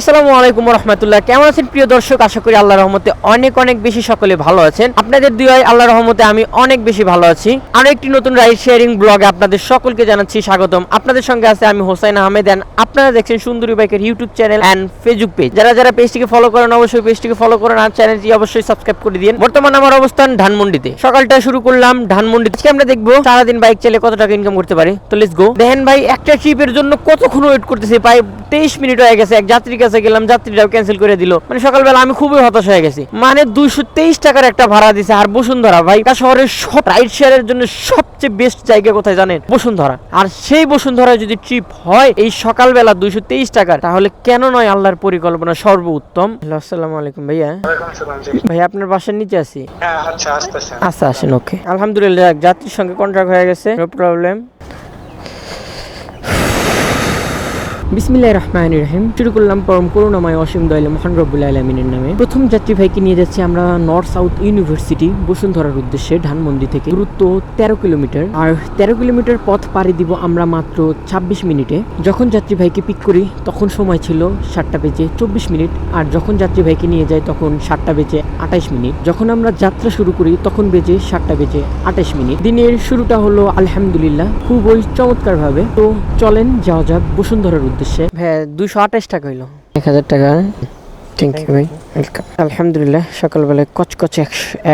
আসসালামু আলাইকুম রহমতুল্লাহ কেমন আছেন প্রিয় দর্শক? আশা করি আল্লাহ রহমতে অনেক অনেক বেশি সকলে ভালো আছেন। আপনাদের দুয়ায় আল্লাহ রহমতে আমি অনেক বেশি ভালো আছি। আরও একটি নতুন রাইড শেয়ারিং ব্লগে আপনাদের সকলকে জানাচ্ছি স্বাগতম। আপনাদের সঙ্গে আছে আমি হোসাইন আহমেদ এন্ড আপনারা দেখছেন সুন্দরী বাইকের YouTube channel and Facebook page যারা যারা পেজটিকে ফলো করেন, অবশ্যই পেজটিকে ফলো করেন আর চ্যানেলটি অবশ্যই সাবস্ক্রাইব করে দিন বর্তমানে আমার অবস্থান ধানমন্ডিতে। সকালটা শুরু করলাম ধানমন্ডিতে। আজকে আমরা দেখব সারাদিন বাইক চালিয়ে কত টাকা ইনকাম করতে পারি। তো লেটস গো দেখেন ভাই, একটা ট্রিপের জন্য কতক্ষণ ওয়েট করতেছে? প্রায় তেইশ মিনিট হয়ে গেছে। এক যাত্রীর কাছে গেলাম যাত্রীটাও ক্যান্সেল করে দিল। মানে সকালবেলা আমি খুবই হতাশ হয়ে গেছি। মানে দুইশো তেইশ টাকার একটা ভাড়া দিছে। আর বসুন্ধরা ভাই শহরের সব রাইড শেয়ারের জন্য সবচেয়ে বেস্ট জায়গা কোথায় জানেন? বসুন্ধরা। আর সেই বসুন্ধরায় যদি ট্রিপ হয় এই সকালবেলা দুইশো তেইশ টাকার তাহলে কেন নয় আল্লাহর পরিকল্পনা সর্বোত্তম। হ্যালো আসসালামু আলাইকুম ভাইয়া। ভাই আপনার বাসার নিচে আছি। হ্যাঁ আচ্ছা আচ্ছা আসেন ওকে আলহামদুলিল্লাহ যাত্রীর সঙ্গে কন্ট্রাক্ট হয়ে গেছে নো প্রবলেম বিসমিল্লাহ রহমান রহিম। শুরু করলাম পরম করুণাময় অসীম দয়াল মহান রব্বুল আলমিনের নামে। প্রথম যাত্রী ভাইকে নিয়ে যাচ্ছি আমরা নর্থ সাউথ ইউনিভার্সিটি বসুন্ধরার উদ্দেশ্যে, ধানমন্ডি থেকে। দূরত্ব তেরো কিলোমিটার। আর তেরো কিলোমিটার পথ পাড়ি দিব আমরা মাত্র ছাব্বিশ মিনিটে। যখন যাত্রী ভাইকে পিক করি, তখন সময় ছিল সাতটা বেজে চব্বিশ মিনিট। আর যখন যাত্রী ভাইকে নিয়ে যাই, তখন সাতটা বেজে আঠাইশ মিনিট। যখন আমরা যাত্রা শুরু করি, তখন বেজে সাতটা বেজে আঠাইশ মিনিট। দিনের শুরুটা হলো আলহামদুলিল্লাহ, খুবই চমৎকার ভাবে তো চলেন, যাওয়া যাক বসুন্ধরার উদ্দেশ্যে। হ্যাঁ দুশো আঠাশ টাকা হইল। এক হাজার টাকা। থ্যাংক ইউ ভাই। ওয়েলকাম আলহামদুলিল্লাহ সকালবেলায় কচকচে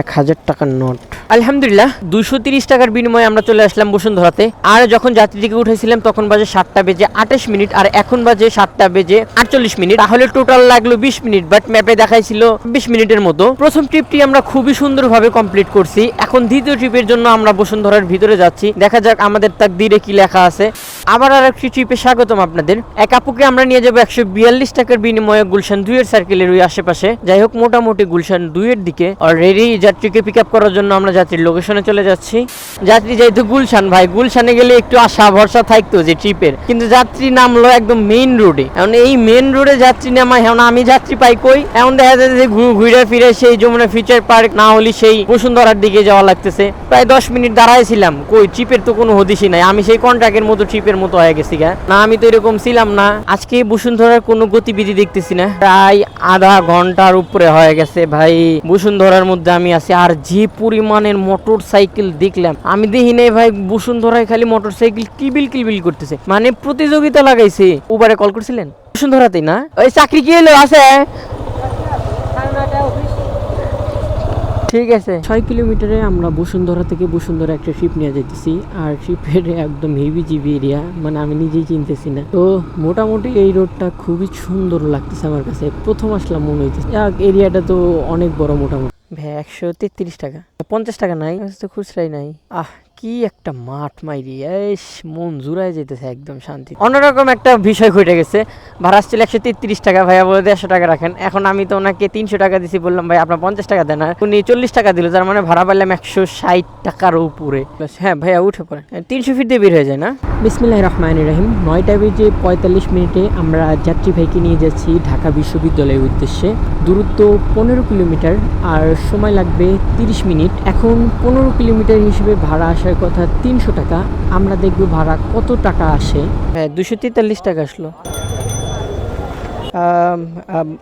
এক হাজার টাকার নোট। আলহামদুলিল্লাহ দুশো তিরিশ টাকার বিনিময়ে আমরা চলে আসলাম বসুন্ধরাতে। আর যখন যাত্রীটিকে উঠেছিলাম তখন বাজে সাতটা বেজে আঠাশ মিনিট আর এখন বাজে সাতটা বেজে আটচল্লিশ মিনিট। তাহলে টোটাল লাগল বিশ মিনিট বাট ম্যাপে দেখাইছিল বিশ মিনিটের মতো। প্রথম ট্রিপটি আমরা খুবই সুন্দরভাবে কমপ্লিট করছি। এখন দ্বিতীয় ট্রিপের জন্য আমরা বসুন্ধরার ভিতরে যাচ্ছি। দেখা যাক আমাদের তাক তাকদিরে কি লেখা আছে। আবার আর একটি ট্রিপে স্বাগতম আপনাদের। এক আপুকে আমরা নিয়ে যাব একশো বিয়াল্লিশ টাকার বিনিময়ে গুলশান দুইয়ের সার্কেলের ওই আশেপাশে। যাই হোক, মোটামুটি গুলশান দুইয়ের দিকে। অলরেডি যাত্রীকে পিক আপ করার জন্য আমরা যাত্রীর লোকেশনে চলে যাচ্ছি। যাত্রী যাইতো গুলশান, ভাই, গুলশানে গেলে একটু আশা, ভরসা থাকতো যে ট্রিপের। কিন্তু যাত্রী নামলো একদম মেইন রোডে এখন এই মেইন রোডে যাত্রী নামায়, এখন আমি যাত্রী পাই কই? এখন দেখা যায় যে ঘুরে ফিরে সেই যমুনা ফিচার পার্ক না হলে সেই বসুন্ধরার দিকে যাওয়া লাগতেছে। প্রায় দশ মিনিট দাঁড়াইছিলাম। কই, ট্রিপের তো কোনো হদিসই নাই। আমি সেই কন্ট্রাক্টের মতো ট্রিপের মতো হয়ে গেছি গা। না, আমি তো এরকম ছিলাম না। আজকে বসুন্ধরার কোনো গতিবিধি দেখতেছি না। প্রায় আধা ঘণ্টার উপরে হয়ে গেছে ভাই। বসুন্ধরার মধ্যে আমি আছি আর যে পরিমাণের মোটর সাইকেল দেখলাম, আমি দেখি নাই ভাই, বসুন্ধরায় খালি মোটর সাইকেল কিবিল কিবিল করতেছে। মানে প্রতিযোগিতা লাগাইছে। উবারে কল করছিলেন? বসুন্ধরাতেই না? ওই চাকরি কি এলো আছে। ঠিক আছে। ছয় কিলোমিটারে আমরা বসুন্ধরা থেকে বসুন্ধরা একটা ট্রিপ নিয়ে যেতেছি আর ট্রিপের একদম হেভি জিবি এরিয়া মানে আমি নিজেই চিনতেছি না। তো মোটামুটি এই রোডটা খুবই সুন্দর লাগতেছে আমার কাছে। প্রথম আসলাম মনে হইতেছে এরিয়াটা তো অনেক বড় মোটামুটি। ভাই একশো তেত্রিশ টাকা। পঞ্চাশ টাকা নাই তো খুচরাই নাই। আহ কি একটা মাঠ মাইরি এস মন জুড়ায় যেতেছে একদম শান্তি অন্যরকম একটা বিষয় ঘটে গেছে। ভাড়া আসছিল একশো তেত্রিশ টাকা ভাইয়া বলে দেড়শো টাকা রাখেন। এখন আমি তো ওনাকে তিনশো টাকা দিছি বললাম ভাই আপনার পঞ্চাশ টাকা দেন উনি চল্লিশ টাকা দিল তার মানে ভাড়া পাইলাম একশো ষাট টাকার উপরে। হ্যাঁ ভাইয়া উঠে পড়ে তিনশো ফিট দিয়ে বের হয়ে যায় না? বিসমিল্লাহ রহমান রহিম নয়টা বেজে পঁয়তাল্লিশ মিনিটে আমরা যাত্রী ভাইকে নিয়ে যাচ্ছি ঢাকা বিশ্ববিদ্যালয়ের উদ্দেশ্যে। দূরত্ব পনেরো কিলোমিটার আর সময় লাগবে তিরিশ মিনিট। এখন পনেরো কিলোমিটার হিসেবে ভাড়া আসার কথা তিনশো টাকা। আমরা দেখব ভাড়া কত টাকা আসে। হ্যাঁ দুশো তেতাল্লিশ টাকা আসলো।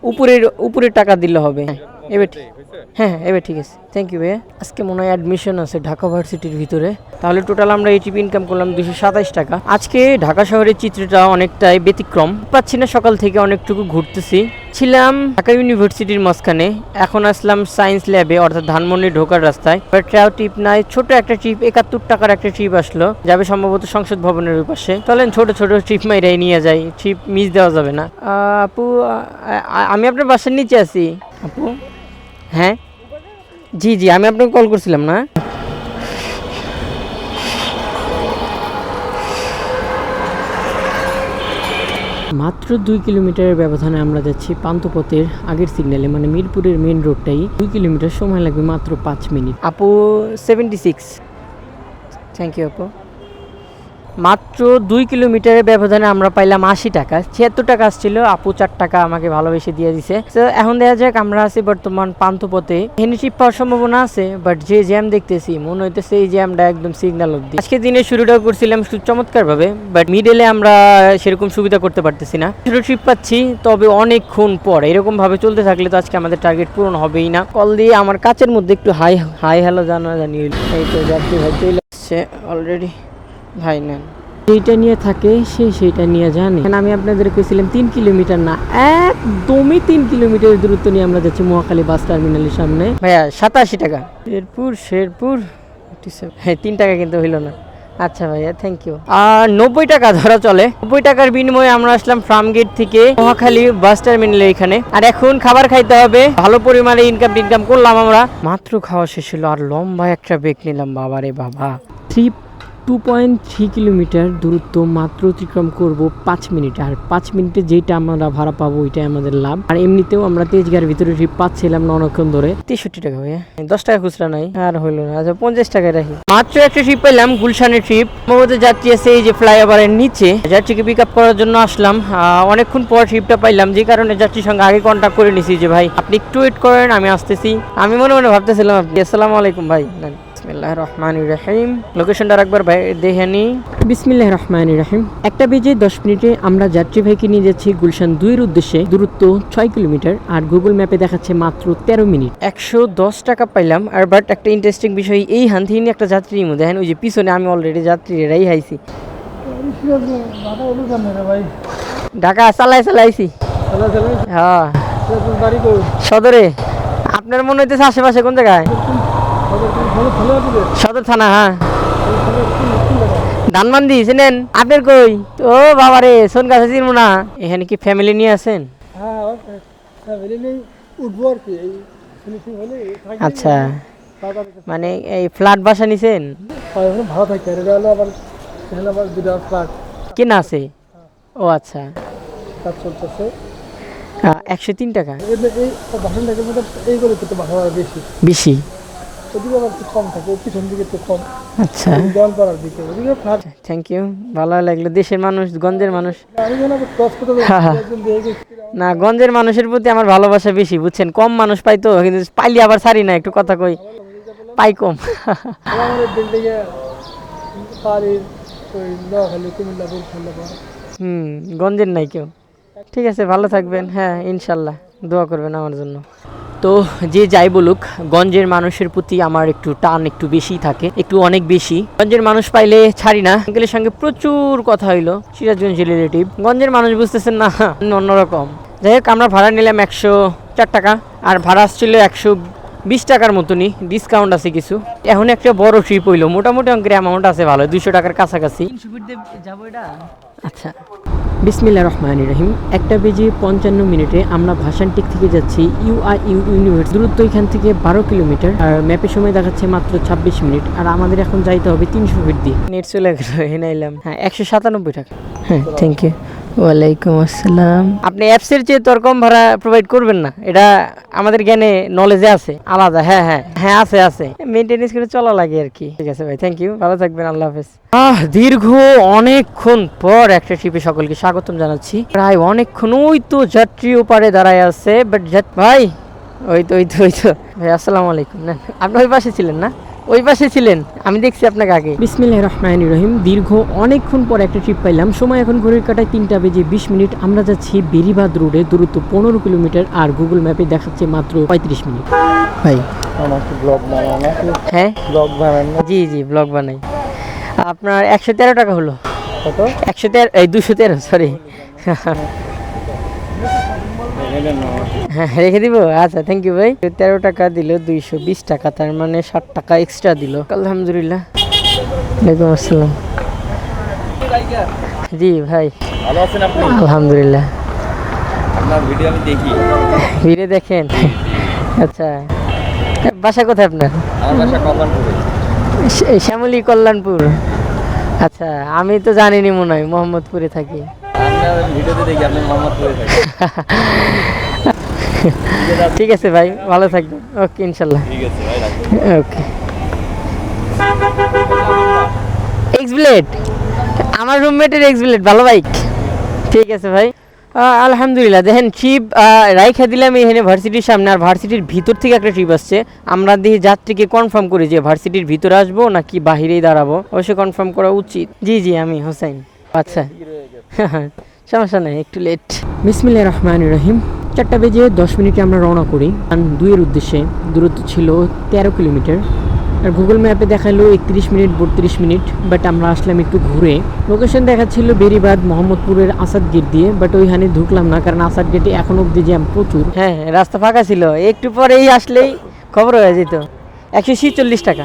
উপরের উপরের টাকা দিলে হবে। এবার ঠিক। হ্যাঁ হ্যাঁ এবার ঠিক আছে। থ্যাংক ইউ ভাইয়া। আজকে মনে হয় অ্যাডমিশন আছে ঢাকা ভার্সিটির ভিতরে। তাহলে টোটাল আমরা এইটিপি ইনকাম করলাম দুশো সাতাইশ টাকা। আজকে ঢাকা শহরের চিত্রটা অনেকটাই ব্যতিক্রম। পাচ্ছি না সকাল থেকে অনেকটুকু ঘুরতেছি। ছিলাম ঢাকা ইউনিভার্সিটির মাঝখানে। এখন আসলাম সায়েন্স ল্যাবে অর্থাৎ ধানমন্ডি ঢোকার রাস্তায়। ট্রাও ট্রিপ নাই ছোট একটা ট্রিপ একাত্তর টাকার একটা ট্রিপ আসলো। যাবে সম্ভবত সংসদ ভবনের ওই পাশে। চলেন ছোট ছোট ট্রিপ মাইরাই নিয়ে যাই। ট্রিপ মিস দেওয়া যাবে না। আপু আমি আপনার বাসার নিচে আছি। আপু? হ্যাঁ? জি জি আমি আপনাকে কল করছিলাম না? মাত্র দুই কিলোমিটারের ব্যবধানে আমরা যাচ্ছি পান্তপথের আগের সিগন্যালে মানে মিরপুরের মেন রোডটাই দুই কিলোমিটার সময় লাগবে মাত্র পাঁচ মিনিট। আপু সেভেন্টি সিক্স থ্যাংক ইউ আপু। মাত্র দুই কিলোমিটারের ব্যবধানে আমরা পাইলাম আশি টাকা। ছিয়াত্তর টাকা আসছিল, আপু চার টাকা আমাকে ভালোবেসে দিয়ে দিছে। তো এখন দেখা যাক, আমরা আছি বর্তমান পান্থপথে। হেনি ট্রিপ পাওয়ার সম্ভাবনা আছে বাট যে জ্যাম দেখতেছি, মনে হইতেছে এই জ্যামটা একদম সিগন্যাল অব্দি আজকে দিনে শুরুটা করছিলাম চমৎকার ভাবে বাট মিডলে আমরা সেরকম সুবিধা করতে পারতেছি না। ছোট ট্রিপ পাচ্ছি, তবে অনেকক্ষণ পর। এরকম ভাবে চলতে থাকলে তো আজকে আমাদের টার্গেট পূরণ হবেই না। কল দিয়ে আমার কাছের মধ্যে একটু হাই হাই হ্যালো জানা জানি এই তো ভাই চলে আসছে অলরেডি ভাই নেন। যেটা নিয়ে থাকে সে সেটা নিয়ে জানে। আমি আপনাদের কইছিলাম তিন কিলোমিটার না একদমই তিন কিলোমিটার দূরত্ব নিয়ে আমরা যাচ্ছি মহাখালী বাস টার্মিনালের সামনে। ভাইয়া সাতাশি টাকা। শেরপুর শেরপুর হ্যাঁ তিন টাকা কিন্তু হইল না। আচ্ছা ভাইয়া থ্যাংক ইউ আর নব্বই টাকা ধরা চলে। নব্বই টাকার বিনিময়ে আমরা আসলাম ফার্ম গেট থেকে মহাখালী বাস টার্মিনালে এখানে। আর এখন খাবার খাইতে হবে। ভালো পরিমাণে ইনকাম টিনকাম করলাম আমরা। মাত্র খাওয়া শেষ হলো আর লম্বা একটা ব্রেক নিলাম। বাবারে বাবা। Three two point three kilometre দূরত্ব মাত্র অতিক্রম করব পাঁচ মিনিট। আর পাঁচ মিনিটে যেটা আমরা ভাড়া পাবো, ওইটাই আমাদের লাভ। আর এমনিতেও আমরা তেজগার ভিতরে ট্রিপ পাচ্ছিলাম না অনেকক্ষণ ধরে। তেষট্টি টাকা ভাইয়া। দশ টাকা খুচরা নাই, আর হইল না। আচ্ছা পঞ্চাশ টাকায় রাখি। মাত্র একটা ট্রিপ পেলাম, গুলশানের ট্রিপ সম্ভবত যাত্রী আছে এই যে ফ্লাইওভারের নিচে। যাত্রীকে পিক আপ করার জন্য আসলাম। অনেকক্ষণ পর ট্রিপটা পাইলাম। যে কারণে যাত্রীর সঙ্গে আগে কন্ট্যাক্ট করে নিছি যে, ভাই, আপনি একটু ওয়েট করেন, আমি আসতেছি। আমি মনে মনে ভাবতেছিলাম, আপনি, আসসালামু আলাইকুম ভাই। বিসমিল্লাহ রহমান রহিম লোকেশনটা একবার দেখে নি। বিসমিল্লাহ রহমান রহিম একটা বেজে দশ মিনিটে আমরা যাত্রী ভাইকে নিয়ে যাচ্ছি গুলশান দুইয়ের উদ্দেশ্যে। দূরত্ব ছয় কিলোমিটার আর গুগল ম্যাপে দেখাচ্ছে মাত্র তেরো মিনিট। একশো দশ টাকা পাইলাম। আর বাট একটা ইন্টারেস্টিং বিষয় এই হান্তিনি একটা যাত্রী মধ্যে দেখেন ওই যে পিছনে আমি অলরেডি যাত্রী এরাই হাইছি। ঢাকা চালাই চালাইছি। হ্যাঁ। সদরে। আপনার মনে হইতেছে আশেপাশে কোন জায়গায়? সদর থানা হ্যাঁ। ধানমান্দি চিনেন আপনার কই? ও বাবা রে সোন গাছে চিনবো না। এখানে কি ফ্যামিলি নিয়ে আছেন? আচ্ছা। মানে এই ফ্ল্যাট বাসা নিছেন? ভালো থাকে আবার দুটা ফ্ল্যাট কেনা আছে? ও আচ্ছা। কাজ চলতেছে একশো তিন টাকা। এই বাসনটাকে এইগুলো কিন্তু বাসা বেশি। বেশি? ওদিকে আবার একটু কম থাকে পিছন দিকে একটু কম। আচ্ছা। দোয়ালপাড়ার দিকে ওদিকে ফ্ল্যাট থ্যাংক ইউ ভালো লাগল। দেশের মানুষ গঞ্জের মানুষ। আমি যেন আবার ক্রস করতে। একজন দিয়ে গেছি না গঞ্জের মানুষের প্রতি আমার ভালোবাসা বেশি বুঝছেন? কম মানুষ পাই তো কিন্তু পাইলে আবার সারি না একটু কথা কই। পাই কম। হুম গঞ্জের নাই কেউ। ঠিক আছে ভালো থাকবেন। হ্যাঁ ইনশাল্লাহ। দোয়া করবেন আমার জন্য। তো যে যাই বলুক গঞ্জের মানুষের প্রতি আমার একটু টান একটু বেশি থাকে একটু অনেক বেশি। গঞ্জের মানুষ পাইলে ছাড়ি না। আঙ্কেলের সঙ্গে প্রচুর কথা হইল সিরাজগঞ্জ রিলেটিভ গঞ্জের মানুষ বুঝতেছেন না অন্যরকম যাই হোক আমরা ভাড়া নিলাম একশো চার টাকা আর ভাড়া আসছিল একশো বিশ টাকার মতনই ডিসকাউন্ট আছে কিছু। এখন একটা বড় ট্রিপ হইল। মোটামুটি অঙ্কের অ্যামাউন্ট আছে ভালো দুশো টাকার কাছাকাছি। যাব এটা? আচ্ছা। বিসমিল্লা রহমান রহিম। একটা বেজে পঞ্চান্ন মিনিটে আমরা ভাষানটিক থেকে যাচ্ছি ইউআই ইউ ইউনিভার্স। দূরত্ব এখান থেকে বারো কিলোমিটার। আর ম্যাপের সময় দেখাচ্ছে মাত্র ছাব্বিশ মিনিট। আর আমাদের এখন যাইতে হবে তিনশো ফিট দিয়ে। নেট চলে গেল এনে এলাম। হ্যাঁ একশো সাতানব্বই টাকা। হ্যাঁ থ্যাংক ইউ ওয়ালাইকুম আসসালাম। আপনি অ্যাপসের চেয়ে তোর কম ভাড়া প্রোভাইড করবেন না। এটা আমাদের জ্ঞানে নলেজে আছে। আলাদা হ্যাঁ হ্যাঁ হ্যাঁ আছে আছে। মেনটেনেন্স করে চলা লাগে আর কি। ঠিক আছে ভাই থ্যাংক ইউ ভালো থাকবেন আল্লাহ হাফেজ। আহ দীর্ঘ অনেকক্ষণ পর একটা ট্রিপে সকলকে স্বাগতম জানাচ্ছি। প্রায় অনেকক্ষণ ওই তো যাত্রী ওপারে দাঁড়ায় আছে বাট ভাই ওই তো ওই তো ওই তো। ভাই আসসালামু আলাইকুম। না আপনি ওই পাশে ছিলেন না? ওই পাশে ছিলেন। আমি দেখছি আপনাকে আগে। বিসমিল্লাহ রহমান রহিম। দীর্ঘ অনেকক্ষণ পর একটা ট্রিপ পাইলাম। সময় এখন ঘড়ির কাটায় তিনটা বেজে বিশ মিনিট। আমরা যাচ্ছি বেরিবাদ রোডে। দূরত্ব পনেরো কিলোমিটার আর গুগল ম্যাপে দেখাচ্ছে মাত্র পঁয়ত্রিশ মিনিট। ভাই। আমাকে ব্লগ বানানো হ্যাঁ। ব্লগ বানানো জি জি ব্লগ বানাই। আপনার একশো তেরো টাকা হলো। কত? একশো তেরো এই দুশো তেরো সরি হ্যাঁ রেখে দিব? আচ্ছা থ্যাংক ইউ ভাই। তেরো টাকা দিল দুইশো বিশ টাকা তার মানে ষাট টাকা এক্সট্রা দিল। আলহামদুলিল্লাহ। ওয়ালাইকুম আসসালাম। জি ভাই। ভালো আছেন আপনি? আলহামদুলিল্লাহ। আপনার ভিডিও আমি দেখি। ভিডিও দেখেন? আচ্ছা। বাসা কোথায় আপনার? আমার বাসা কল্যাণপুরে। শ্যামলী শ্যামলী কল্যাণপুর। আচ্ছা আমি তো জানিনি মনে হয় মোহাম্মদপুরে থাকি। ঠিক আছে ভাই ভালো থাকবেন। ওকে ইনশাল্লাহ। ওকে। এক্স ব্লেড আমার রুমমেটের এক্সবিলেট ভালো বাইক ঠিক আছে ভাই। আলহামদুলিল্লাহ দেখেন ট্রিপ রাইখা দিলাম এখানে ভার্সিটির সামনে আর ভার্সিটির ভিতর থেকে একটা ট্রিপ আসছে। আমরা দেখি যাত্রীকে কনফার্ম করি যে ভার্সিটির ভিতরে আসব নাকি বাহিরেই দাঁড়াবো। অবশ্যই কনফার্ম করা উচিত। জি জি আমি হোসেন আচ্ছা। সমস্যা নেই একটু লেট বিসমিল্লাহ রহমান রহিম। চারটা বেজে দশ মিনিটে আমরা রওনা করি। আর দুইয়ের উদ্দেশ্যে দূরত্ব ছিল তেরো কিলোমিটার। আর গুগল ম্যাপে দেখাল একত্রিশ মিনিট বত্রিশ মিনিট বাট আমরা আসলাম একটু ঘুরে। লোকেশন দেখাচ্ছিল বেরিবাদ মোহাম্মদপুরের আসাদ গেট দিয়ে বাট ওইখানে ঢুকলাম না কারণ আসাদ গেটে এখন অব্দি জ্যাম প্রচুর। হ্যাঁ রাস্তা ফাঁকা ছিল। একটু পরেই আসলেই খবর হয়ে যেত। একশো ছিচল্লিশ টাকা।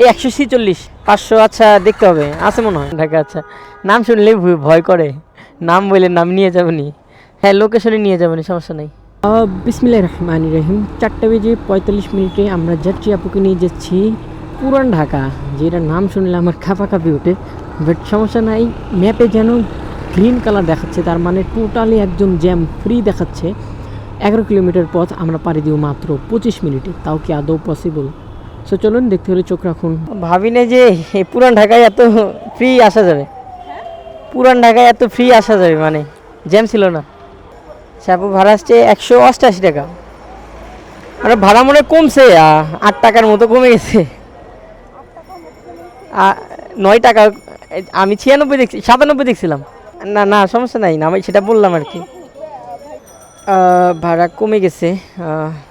এই একশো ছিচল্লিশ পাঁচশো আচ্ছা দেখতে হবে। আছে মনে হয়। ঢাকা আচ্ছা। নাম শুনলেই ভয়- করে। নাম বলে নাম নিয়ে যাবনি। হ্যাঁ লোকেশনে নিয়ে যাবনি সমস্যা নেই। বিসমিল্লাহ রহমান রহিম। চারটা বেজে পঁয়তাল্লিশ মিনিটে আমরা যাত্রী আপুকে নিয়ে যাচ্ছি পুরান ঢাকা যেটা নাম শুনলে আমার খাপা খাপি ওঠে। বাট সমস্যা নাই ম্যাপে যেন গ্রিন কালার দেখাচ্ছে তার মানে টোটালি একদম জ্যাম ফ্রি দেখাচ্ছে। এগারো কিলোমিটার পথ আমরা পাড়ি দিব মাত্র পঁচিশ মিনিটে তাও কি আদৌ পসিবল সো চলুন দেখতে হলে চোখ রাখুন। ভাবি না যে এই পুরান ঢাকায় এত ফ্রি আসা যাবে। পুরান ঢাকায় এত ফ্রি আসা যাবে মানে জ্যাম ছিল না। শ্যাপু ভাড়া আসছে একশো অষ্টাশি টাকা। আর ভাড়া মনে কমছে আট টাকার মতো কমে গেছে। নয় টাকা আমি ছিয়ানব্বই দেখছি, সাতানব্বই দেখছিলাম। না না, সমস্যা নাই, না, আমি সেটা বললাম আর কি। ভাড়া কমে গেছে।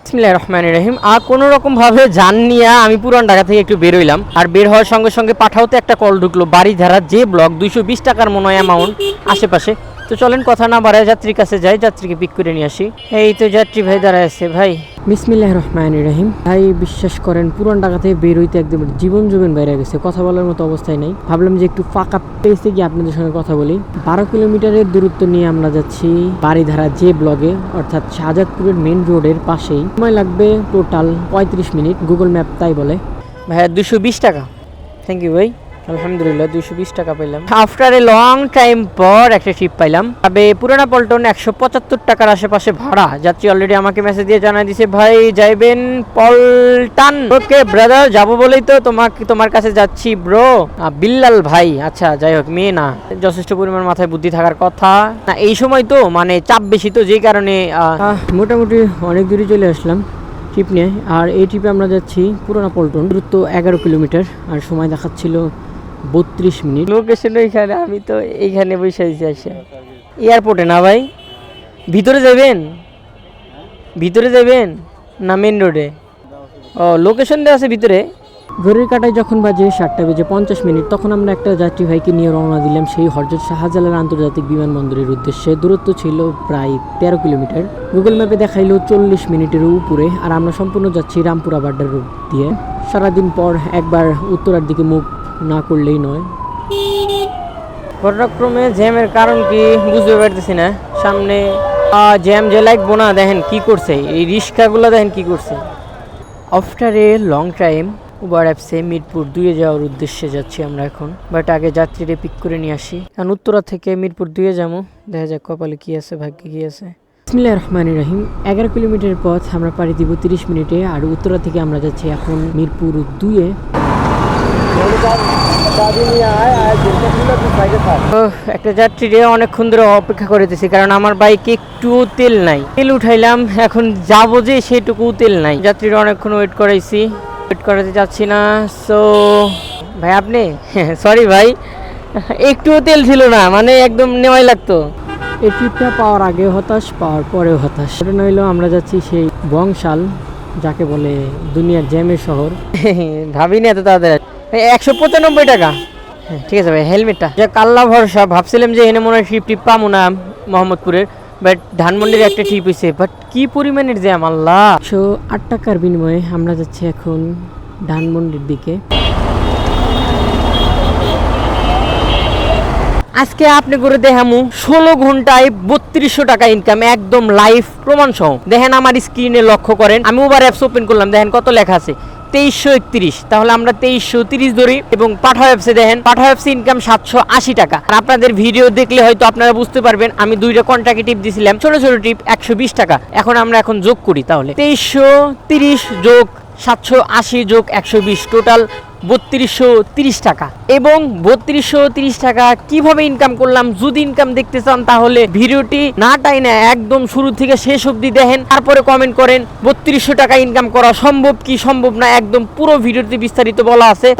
ইসমিল্লা রহমান রহিম। আর কোনো রকমভাবে যান নিয়ে আমি পুরান ঢাকা থেকে একটু বেরোইলাম আর বের হওয়ার সঙ্গে সঙ্গে পাঠাওতে একটা কল ঢুকলো। বাড়ি ধারা যে ব্লক, দুইশো বিশ টাকার মনে হয় অ্যামাউন্ট আশেপাশে। তো চলেন কথা না বাড়ায় যাত্রীর কাছে যাই যাত্রীকে পিক করে নিয়ে আসি। এই তো যাত্রী ভাই দাঁড়ায় আছে ভাই। বিসমিল্লাহ রহমান রহিম। ভাই বিশ্বাস করেন পুরান ঢাকা থেকে বের হইতে একদম জীবন জীবন বাইরে গেছে। কথা বলার মতো অবস্থায় নাই। ভাবলাম যে একটু ফাঁকা পেয়েছে গিয়ে আপনাদের সঙ্গে কথা বলি। বারো কিলোমিটারের দূরত্ব নিয়ে আমরা যাচ্ছি বাড়িধারা যে ব্লগে অর্থাৎ শাহজাদপুরের মেন রোডের পাশেই। সময় লাগবে টোটাল পঁয়ত্রিশ মিনিট গুগল ম্যাপ তাই বলে। ভাইয়া দুশো বিশ টাকা। থ্যাংক ইউ ভাই। আলহামদুলিল্লাহ দুইশো বিশ টাকা পেলাম আফটার এ লং টাইম পর একটা ট্রিপ পাইলাম। তবে পুরানা পল্টন একশো পঁচাত্তর টাকার আশেপাশে ভাড়া যাত্রী অলরেডি আমাকে মেসেজ দিয়ে জানাই দিছে ভাই যাইবেন পল্টান? ওকে ব্রাদার যাব বলেই তো তোমাকে তোমার কাছে যাচ্ছি ব্রো বিল্লাল ভাই আচ্ছা যাই হোক মেয়ে না। যথেষ্ট পরিমাণ মাথায় বুদ্ধি থাকার কথা। না এই সময় তো মানে চাপ বেশি তো যেই কারণে মোটামুটি অনেক দূরে চলে আসলাম ট্রিপ নিয়ে। আর এই ট্রিপে আমরা যাচ্ছি পুরোনো পল্টন দূরত্ব এগারো কিলোমিটার। আর সময় দেখাচ্ছিল বত্রিশ মিনিট। লোকেশন ওইখানে আমি তো এইখানে বসে আছি আসে এয়ারপোর্টে না ভাই? ভিতরে যাবেন? ভিতরে যাবেন? না মেন রোডে ও লোকেশন দেওয়া আছে ভিতরে? ঘড়ির কাটায় যখন বাজে সাতটা বেজে পঞ্চাশ মিনিট তখন আমরা একটা যাত্রী ভাইকে নিয়ে রওনা দিলাম সেই হরজত শাহজালাল আন্তর্জাতিক বিমানবন্দরের উদ্দেশ্যে। দূরত্ব ছিল প্রায় তেরো কিলোমিটার। গুগল ম্যাপে দেখাইলো চল্লিশ মিনিটের উপরে আর আমরা সম্পূর্ণ যাচ্ছি রামপুরা বাড্ডার রুট দিয়ে। সারাদিন পর একবার উত্তরার দিকে মুখ না করলেই নয়। ঘটনাক্রমে জ্যামের কারণ কি বুঝতে পারতেছি না। সামনে জ্যাম যে লাগবো না দেখেন কি করছে। এই রিক্সাগুলো দেখেন কি করছে। After a long time Uber অ্যাপসে মিরপুর দুয়ে যাওয়ার উদ্দেশ্যে যাচ্ছি আমরা এখন। বাট আগে যাত্রীরে পিক করে নিয়ে আসি। কারণ উত্তরা থেকে মিরপুর দুয়ে যাব। দেখা যাক কপালে কি আছে ভাগ্যে কি আছে। বিসমিল্লাহ রহমান রহিম। এগারো কিলোমিটার পথ আমরা পাড়ি দিব তিরিশ মিনিটে। আর উত্তরা থেকে আমরা যাচ্ছি এখন মিরপুর দুয়ে। একটা যাত্রীরে অনেকক্ষণ ধরে অপেক্ষা করেতেছি কারণ আমার বাইকে একটু তেল নাই। তেল উঠাইলাম এখন যাব যে সেটুকু তেল নাই। যাত্রীরা অনেকক্ষণ ওয়েট করাইছি ওয়েট করাতে যাচ্ছি না সো ভাই আপনি? সরি ভাই একটুও তেল ছিল না মানে একদম নেওয়াই লাগতো। এই ট্রিপটা পাওয়ার আগে হতাশ পাওয়ার পরেও হতাশ। সেটা নইলো আমরা যাচ্ছি সেই বংশাল যাকে বলে দুনিয়ার জ্যামের শহর। ভাবিনি এত তাড়াতাড়ি। একশো পঁচানব্বই টাকা। হ্যাঁ ঠিক আছে ভাই হেলমেটটা। যে কাল্লা ভরসা ভাবছিলাম যে এনে মনে হয় ট্রিপ টিপ পাবো না মোহাম্মদপুরের বাট ধানমন্ডির একটা ট্রিপ হয়েছে বাট কি পরিমাণের জ্যাম আল্লাহ! একশো আট টাকার বিনিময়ে আমরা যাচ্ছি এখন ধানমন্ডির দিকে। আজকে আপনি করে দেখামু ষোলো ঘন্টায় বত্রিশশো টাকা ইনকাম একদম লাইভ প্রমাণ সহ। দেখেন আমার স্ক্রিনে লক্ষ্য করেন আমি ওবার অ্যাপস ওপেন করলাম দেখেন কত লেখা আছে। তেইশশো একত্রিশ। তাহলে আমরা তেইশশো তিরিশ ধরি এবং পাঠা অ্যাপসে দেখেন পাঠা অ্যাপসে ইনকাম সাতশো আশি টাকা। আর আপনাদের ভিডিও দেখলে হয়তো আপনারা বুঝতে পারবেন, আমি দুইটা কন্ট্রাক্টে টিপ দিছিলাম, ছোট ছোট টিপ একশো বিশ টাকা। এখন আমরা এখন যোগ করি তাহলে। তেইশশো তিরিশ যোগ সাতশো আশি যোগ একশো বিশ টোটাল বত্রিশশো তিরিশ টাকা। এবং বত্রিশশো তিরিশ টাকা কীভাবে ইনকাম করলাম? যদি ইনকাম দেখতে চান, তাহলে ভিডিওটি না টাই না একদম শুরু থেকে শেষ অবধি দেখেন। তারপরে কমেন্ট করেন, বত্রিশশো টাকা ইনকাম করা সম্ভব কি সম্ভব না? একদম পুরো ভিডিওটি বিস্তারিত বলা আছে।